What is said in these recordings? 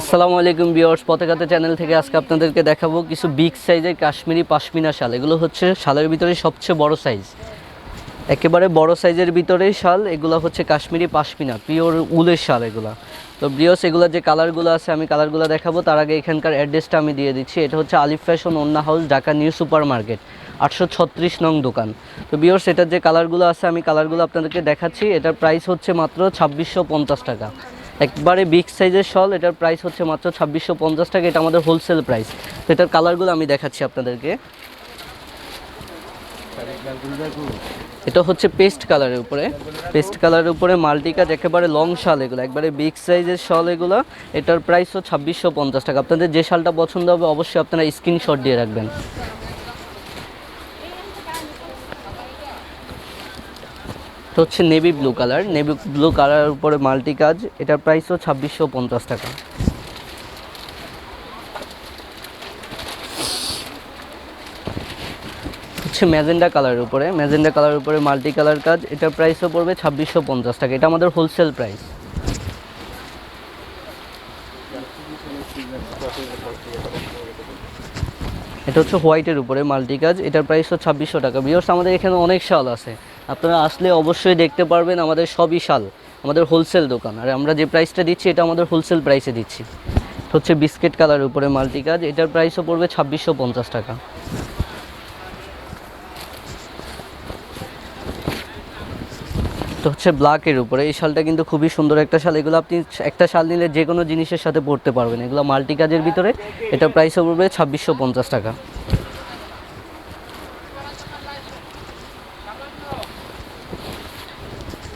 আসসালামু আলাইকুম বিয়ার্স পতাকাতে চ্যানেল থেকে আজকে আপনাদেরকে দেখাবো কিছু বিগ সাইজের কাশ্মীরি পাশমিনা শাল। এগুলো হচ্ছে শালের ভিতরে সবচেয়ে বড় সাইজ একেবারে বড় সাইজের ভিতরেই শাল, এগুলো হচ্ছে কাশ্মীরি পাশমিনা পিওর উলের শাল এগুলা। তো ব্রিয়স এগুলোর যে কালারগুলো আছে, আমি কালারগুলো দেখাবো, তার আগে এখানকার অ্যাড্রেসটা আমি দিয়ে দিচ্ছি। এটা হচ্ছে আলিফ ফ্যাশন ওন্না house Dhaka new super market আটশো ছত্রিশ নং দোকান। তো বিয়র্স এটার যে কালারগুলো আছে, আমি কালারগুলো আপনাদেরকে দেখাচ্ছি। এটার প্রাইস হচ্ছে মাত্র ছাব্বিশশো পঞ্চাশ টাকা। একবারে বিগ সাইজের শল এটার প্রাইস হচ্ছে মাত্র ছাব্বিশশো পঞ্চাশ টাকা, এটা আমাদের হোলসেল প্রাইস এটার কালারগুলো আমি দেখাচ্ছি আপনাদেরকে। এটা হচ্ছে পেস্ট কালারের উপরে। পেস্ট কালারের উপরে মাল্টি কাজ একেবারে লং শাল এগুলো, একবারে বিগ সাইজের শাল এগুলো, এটার প্রাইসও ছাব্বিশশো পঞ্চাশ টাকা। আপনাদের যে শালটা পছন্দ হবে, অবশ্যই আপনারা স্ক্রিনশট দিয়ে রাখবেন। এটা হচ্ছে navy blue colour navy blue colour উপরে মাল্টি কাজ। এটার প্রাইসও ছাব্বিশশো পঞ্চাশ টাকা। হচ্ছে ম্যাজেন্ডা কালারের উপরে। ম্যাজেন্ডা কালারের উপরে মাল্টি কালার কাজ। এটার প্রাইসও পড়বে ছাব্বিশশো পঞ্চাশ টাকা। এটা আমাদের হোলসেল প্রাইস এটা হচ্ছে হোয়াইটের উপরে মাল্টি কাজ এটার প্রাইস হচ্ছে ছাব্বিশশো টাকা। বিয়র্স আমাদের এখানে অনেক শাল আছে। আপনারা আসলে অবশ্যই দেখতে পারবেন আমাদের সবই শাল, আমাদের হোলসেল দোকান। আর আমরা যে প্রাইসটা দিচ্ছি, এটা আমাদের হোলসেল প্রাইসে দিচ্ছি। হচ্ছে বিস্কিট কালার উপরে মাল্টি কাজ এটার প্রাইসও পড়বে ছাব্বিশশো পঞ্চাশ টাকা। তো হচ্ছে ব্ল্যাকের উপরে। এই শালটা কিন্তু খুবই সুন্দর একটা শাল। এগুলো আপনি একটা শাল নিলে যে কোনো জিনিসের সাথে পড়তে পারবেন। এগুলো মাল্টি কাজের ভিতরে। এটা প্রাইসও পড়বে ছাব্বিশশো পঞ্চাশ টাকা।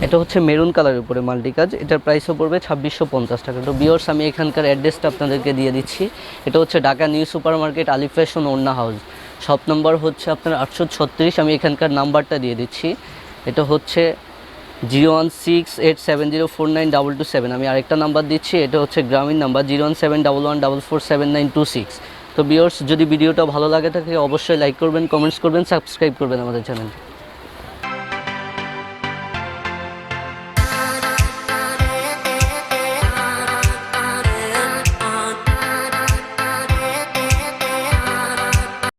এটা হচ্ছে মেরুন কালারের উপরে মাল্টি কাজ। এটার প্রাইসও পড়বে ছাব্বিশশো পঞ্চাশ টাকা। তো বিয়র্স আমি এখানকার অ্যাড্রেসটা আপনাদেরকে দিয়ে দিচ্ছি। এটা হচ্ছে Dhaka new super market Alif fashion ওন্না হাউস শপ নম্বর হচ্ছে আপনার আটশো ছত্রিশ। আমি এখানকার নাম্বারটা দিয়ে দিচ্ছি। এটা হচ্ছে zero one six eight seven zero four nine double two seven. আমি আরেকটা নাম্বার দিচ্ছি, এটা হচ্ছে Grameen number, zero one seven double one double four seven nine two six. তো বিয়র্স যদি ভিডিওটা ভালো লাগে থাকে, অবশ্যই লাইক করবেন কমেন্টস করবেন সাবস্ক্রাইব করবেন আমাদের চ্যানেলটি